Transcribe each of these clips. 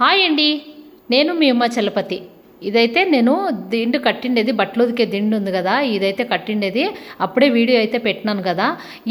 Hi అండి నేను మీ ఉమా చలపతి. ఇదైతే నేను దిండు కట్టిండేది బట్టలుదికే దిండు ఉంది కదా ఇదైతే కట్టిండేది అప్పుడే వీడియో అయితే పెట్టినాను కదా.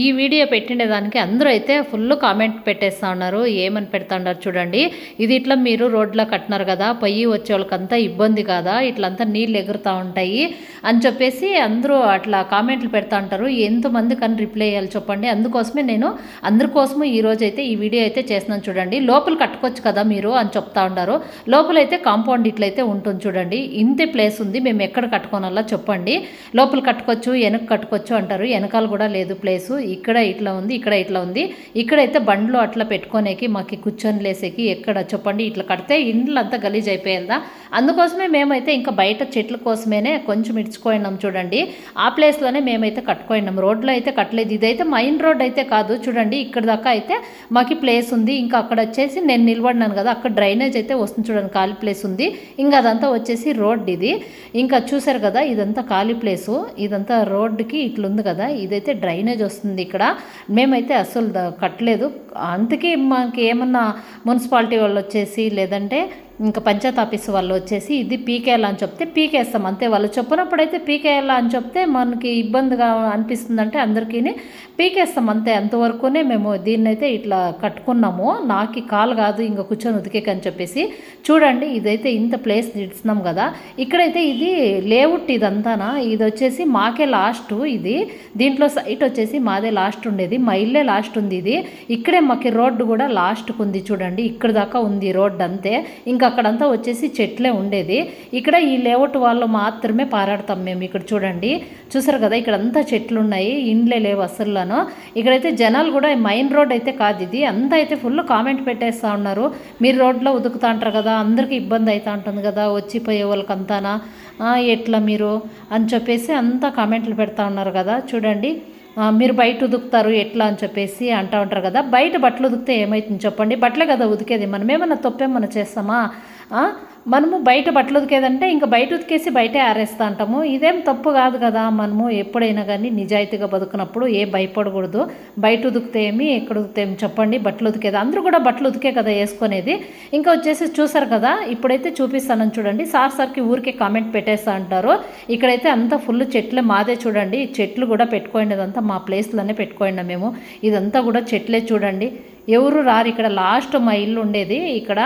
ఈ వీడియో పెట్టిండేదానికి అందరూ అయితే ఫుల్ కామెంట్ పెట్టేస్తా ఉన్నారు ఏమని పెడతా ఉన్నారు చూడండి. ఇది ఇట్లా మీరు రోడ్లో కట్టినారు కదా పొయ్యి వచ్చే వాళ్ళకంతా ఇబ్బంది కదా ఇట్లంతా నీళ్ళు ఎగురుతూ ఉంటాయి అని చెప్పేసి అందరూ అట్లా కామెంట్లు పెడతా ఉంటారు. ఎంతమంది కానీ రిప్లై చేయాలి చెప్పండి. అందుకోసమే నేను అందరి కోసము ఈ అయితే ఈ వీడియో అయితే చేస్తున్నాను చూడండి. లోపల కట్టుకోవచ్చు కదా మీరు అని చెప్తా ఉన్నారు. లోపలైతే కాంపౌండ్ ఇట్లయితే ఉంటుంది చూడండి. ఇంతే ప్లేస్ ఉంది. మేము ఎక్కడ కట్టుకోనల్లా చెప్పండి. లోపల కట్టుకోవచ్చు వెనక కట్టుకోవచ్చు అంటారు. వెనకాల కూడా లేదు ప్లేసు ఇక్కడ ఇట్లా ఉంది ఇక్కడ ఇట్లా ఉంది. ఇక్కడైతే బండ్లు అట్లా పెట్టుకోనేకి మాకు కూర్చొని లేసేకి ఎక్కడ చెప్పండి. ఇట్లా కడితే ఇండ్లు అంతా గలీజ్ అయిపోయిందా అందుకోసమే మేమైతే ఇంకా బయట చెట్ల కోసమేనే కొంచెం ఇడ్చుకోయినాం చూడండి. ఆ ప్లేస్లోనే మేమైతే కట్టుకోయినాం. రోడ్లో అయితే కట్టలేదు. ఇదైతే మైన్ రోడ్ అయితే కాదు. చూడండి ఇక్కడ దాకా అయితే మాకు ప్లేస్ ఉంది. ఇంకా అక్కడ వచ్చేసి నేను నిలబడినాను కదా అక్కడ డ్రైనేజ్ అయితే వస్తుంది చూడండి ఖాళీ ప్లేస్ ఉంది. ఇంకా అదంతా వచ్చి వచ్చేసి రోడ్ ఇది. ఇంకా చూసారు కదా ఇదంతా ఖాళీ ప్లేసు. ఇదంతా రోడ్డుకి ఇట్లుంది కదా ఇదైతే డ్రైనేజ్ వస్తుంది ఇక్కడ. మేమైతే అస్సలు కట్టలేదు. అందుకే మాకు ఏమన్నా మున్సిపాలిటీ వాళ్ళు వచ్చేసి లేదంటే ఇంకా పంచాయత్ ఆఫీస్ వాళ్ళు వచ్చేసి ఇది పీకేయాలని అని చెప్తే పీకేస్తాం. అంతే వాళ్ళు చెప్పినప్పుడైతే పీకేయాలా అని చెప్తే మనకి ఇబ్బందిగా అనిపిస్తుందంటే అందరికీ పీకేస్తాం. అంతే అంతవరకునే మేము దీన్నైతే ఇట్లా కట్టుకున్నాము. నాకు కాలు కాదు ఇంకా కూర్చొని ఉతికేకని చెప్పేసి చూడండి ఇదైతే ఇంత ప్లేస్ ఇస్తున్నాం కదా. ఇక్కడైతే ఇది లేఅవుట్ ఇదంతానా? ఇది వచ్చేసి మాకే లాస్ట్ ఇది. దీంట్లో సైట్ వచ్చేసి మాదే లాస్ట్ ఉండేది. మా ఇల్లే లాస్ట్ ఉంది ఇది. ఇక్కడే మాకు రోడ్డు కూడా లాస్ట్కు ఉంది చూడండి. ఇక్కడ దాకా ఉంది రోడ్డు అంతే. ఇంకా అక్కడంతా వచ్చేసి చెట్లే ఉండేది. ఇక్కడ ఈ లేఅవుట్ వాళ్ళు మాత్రమే పారాడతాం మేము ఇక్కడ చూడండి. చూసారు కదా ఇక్కడ అంతా చెట్లు ఉన్నాయి ఇండ్లే లేవు అసలును ఇక్కడైతే జనాలు కూడా మైన్ రోడ్ అయితే కాదు ఇది. అంతా అయితే ఫుల్ కామెంట్ పెట్టేస్తా ఉన్నారు. మీరు రోడ్లో ఉదుకుతా అంటారు కదా అందరికీ ఇబ్బంది అవుతా ఉంటుంది కదా వచ్చిపోయే వాళ్ళకి అంతానా ఎట్లా మీరు? అని చెప్పేసి అంతా కామెంట్లు పెడతా ఉన్నారు కదా. చూడండి. మీరు బయట ఉదుకుతారు ఎట్లా అని చెప్పేసి అంటూ ఉంటారు కదా. బయట బట్టలు ఉదికితే ఏమవుతుంది చెప్పండి. బట్టలే కదా ఉదికేది. మనం ఏమన్నా తప్పేమన్నా చేస్తామా? మనము బయట బట్టలు ఉతికేదంటే ఇంకా బయట ఉతికేసి బయటే ఆరేస్తా అంటాము. ఇదేం తప్పు కాదు కదా మనము ఎప్పుడైనా కానీ నిజాయితీగా బతుకున్నప్పుడు ఏ భయపడకూడదు. బయట ఉతికితే ఏమి ఎక్కడ ఉతికితే ఏమి చెప్పండి. బట్టలు ఉతికేది. అందరూ కూడా బట్టలు ఉతికే కదా వేసుకునేది. ఇంకా వచ్చేసి చూసారు కదా ఇప్పుడైతే చూపిస్తానని చూడండి. సార్ సార్కి ఊరికే కామెంట్ పెట్టేస్తా అంటారు. ఇక్కడైతే అంతా ఫుల్ చెట్లే మాదే చూడండి. చెట్లు కూడా పెట్టుకోండిదంతా మా ప్లేస్లోనే పెట్టుకోండి మేము. ఇదంతా కూడా చెట్లే చూడండి. ఎవరు రారు. ఇక్కడ లాస్ట్ మా ఇల్లు ఉండేది. ఇక్కడ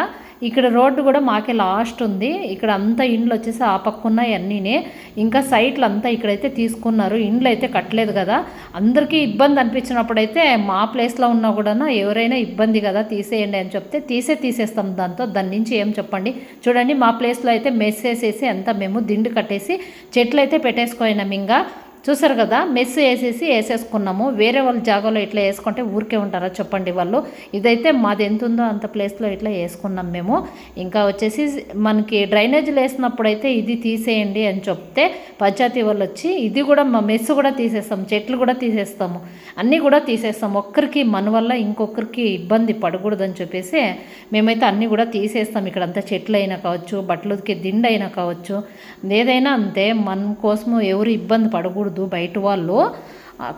ఇక్కడ రోడ్డు కూడా మాకే లాస్ట్ ఉంది. ఇక్కడ అంతా ఇండ్లు వచ్చేసి ఆ పక్క ఉన్నాయి అన్నీనే. ఇంకా సైట్లు అంతా ఇక్కడైతే తీసుకున్నారు. ఇండ్లు అయితే కట్టలేదు కదా. అందరికీ ఇబ్బంది అనిపించినప్పుడైతే మా ప్లేస్లో ఉన్నా కూడా ఎవరైనా ఇబ్బంది కదా తీసేయండి అని చెప్తే తీసే తీసేస్తాం దాంతో. దాని నుంచి ఏం చెప్పండి? చూడండి మా ప్లేస్లో అయితే మెస్ వేసేసి అంతా మేము దిండు కట్టేసి చెట్లు అయితే పెట్టేసుకోయినాం ఇంకా. చూసారు కదా మెస్ వేసేసి వేసేసుకున్నాము. వేరే వాళ్ళ జాగాలో ఇట్లా వేసుకుంటే ఊరికే ఉంటారా చెప్పండి వాళ్ళు. ఇదైతే మాది ఎంత ఉందో అంత ప్లేస్లో ఇట్లా వేసుకున్నాం మేము. ఇంకా వచ్చేసి మనకి డ్రైనేజీలు వేసినప్పుడు అయితే ఇది తీసేయండి అని చెప్తే పంచాయతీ వాళ్ళు వచ్చి ఇది కూడా మా మెస్ కూడా తీసేస్తాం చెట్లు కూడా తీసేస్తాము. అన్నీ కూడా తీసేస్తాం. ఒక్కరికి మన వల్ల ఇంకొకరికి ఇబ్బంది పడకూడదని చెప్పేసి మేమైతే అన్నీ కూడా తీసేస్తాం. ఇక్కడంతా చెట్లు అయినా కావచ్చు బట్టలు దిండైనా కావచ్చు. ఏదైనా అంతే. మన కోసము ఎవరు ఇబ్బంది పడకూడదు. బయట వాళ్ళు.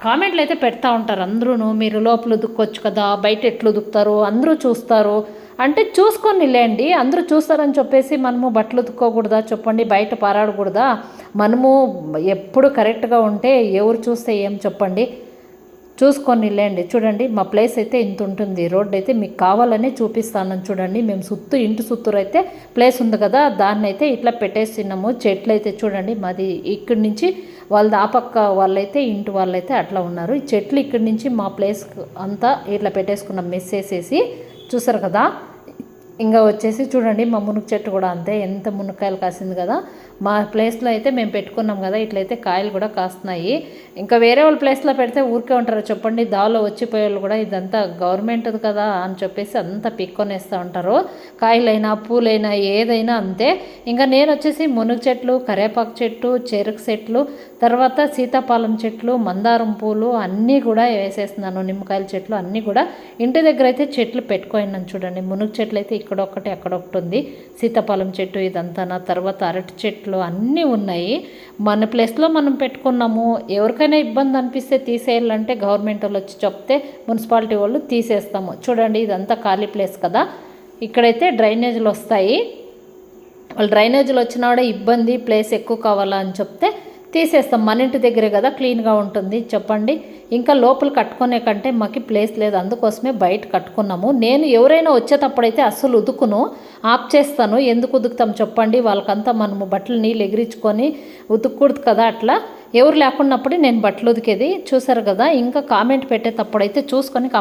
కామెంట్లు అయితే పెడతా ఉంటారు. అందరూ మీరు లోపల దుక్కొచ్చు కదా బయట ఎట్లు దుక్కుతారు అందరూ చూస్తారు. అంటే చూసుకొని లేండి అందరూ చూస్తారని చెప్పేసి మనము బట్టలు ఉతుక్కోకూడదా చెప్పండి బయట పారాడకూడదా? మనము ఎప్పుడు కరెక్ట్గా ఉంటే ఎవరు చూస్తే ఏం చెప్పండి? చూసుకొని లేండి. చూడండి మా ప్లేస్ అయితే ఇంత ఉంటుంది. రోడ్ అయితే మీకు కావాలని చూపిస్తాను. చూడండి మేము సుత్తు ఇంటి సుత్తూరు అయితే ప్లేస్ ఉంది కదా దాన్ని అయితే ఇట్లా పెట్టేస్తున్నాము. చెట్లు అయితే చూడండి మాది ఇక్కడి నుంచి వాళ్ళది ఆ పక్క వాళ్ళైతే ఇంటి వాళ్ళైతే అట్లా ఉన్నారు. ఈ చెట్లు ఇక్కడి నుంచి మా ప్లేస్ అంతా ఇట్లా పెట్టేసుకున్నాం మెస్ వేసేసి. చూసారు కదా? ఇంకా వచ్చేసి చూడండి మా మునుగు చెట్టు కూడా అంతే. ఎంత మునక్కాయలు కాసింది కదా. మా ప్లేస్లో అయితే మేము పెట్టుకున్నాం కదా. ఇట్లయితే కాయలు కూడా కాస్తున్నాయి. ఇంకా వేరే వాళ్ళ ప్లేస్లో పెడితే ఊరికే ఉంటారు. చెప్పండి దాలో వచ్చిపోయే వాళ్ళు కూడా ఇదంతా గవర్నమెంట్ది కదా అని చెప్పేసి అంతా పిక్కొనేస్తూ ఉంటారు. కాయలైనా పూలైనా ఏదైనా అంతే. ఇంకా నేను వచ్చేసి మునుగు చెట్లు కరేపాకు చెట్టు చెరుకు చెట్లు తర్వాత సీతాఫలం చెట్లు మందారం పూలు అన్నీ కూడా వేసేస్తున్నాను. నిమ్మకాయల చెట్లు అన్నీ కూడా. ఇంటి దగ్గర అయితే చెట్లు పెట్టుకోయినాను చూడండి. మునుగు చెట్లు అయితే ఇక్కడ ఒకటి ఒకటి ఉంది సీతాఫలం చెట్టు ఇదంతా నా తర్వాత అరటి చెట్లు అన్నీ ఉన్నాయి. మన ప్లేస్లో మనం పెట్టుకున్నాము. ఎవరికైనా ఇబ్బంది అనిపిస్తే తీసేయాలంటే గవర్నమెంట్ వాళ్ళు వచ్చి చెప్తే మున్సిపాలిటీ వాళ్ళు తీసేస్తాము. చూడండి ఇదంతా ఖాళీ ప్లేస్ కదా. ఇక్కడైతే డ్రైనేజీలు వస్తాయి వాళ్ళు డ్రైనేజీలు వచ్చినా కూడా ఇబ్బంది ప్లేస్ ఎక్కువ కావాలా అని చెప్తే తీసేస్తాం. మన ఇంటి దగ్గరే కదా క్లీన్గా ఉంటుంది. చెప్పండి. ఇంకా లోపల కట్టుకునే కంటే మాకు ప్లేస్ లేదు. అందుకోసమే బయట కట్టుకున్నాము. నేను ఎవరైనా వచ్చేటప్పుడైతే అస్సలు ఉదుకును. ఆఫ్ చేస్తాను ఎందుకు ఉదుకుతాం చెప్పండి. వాళ్ళకంతా మనము బట్టలు నీళ్ళు ఎగిరించుకొని ఉతుక్కూడదు కదా అట్లా. ఎవరు లేకున్నప్పుడు నేను బట్టలు ఉదికేది చూసారు కదా ఇంకా కామెంట్ పెట్టేటప్పుడైతే చూసుకొని కామెంట్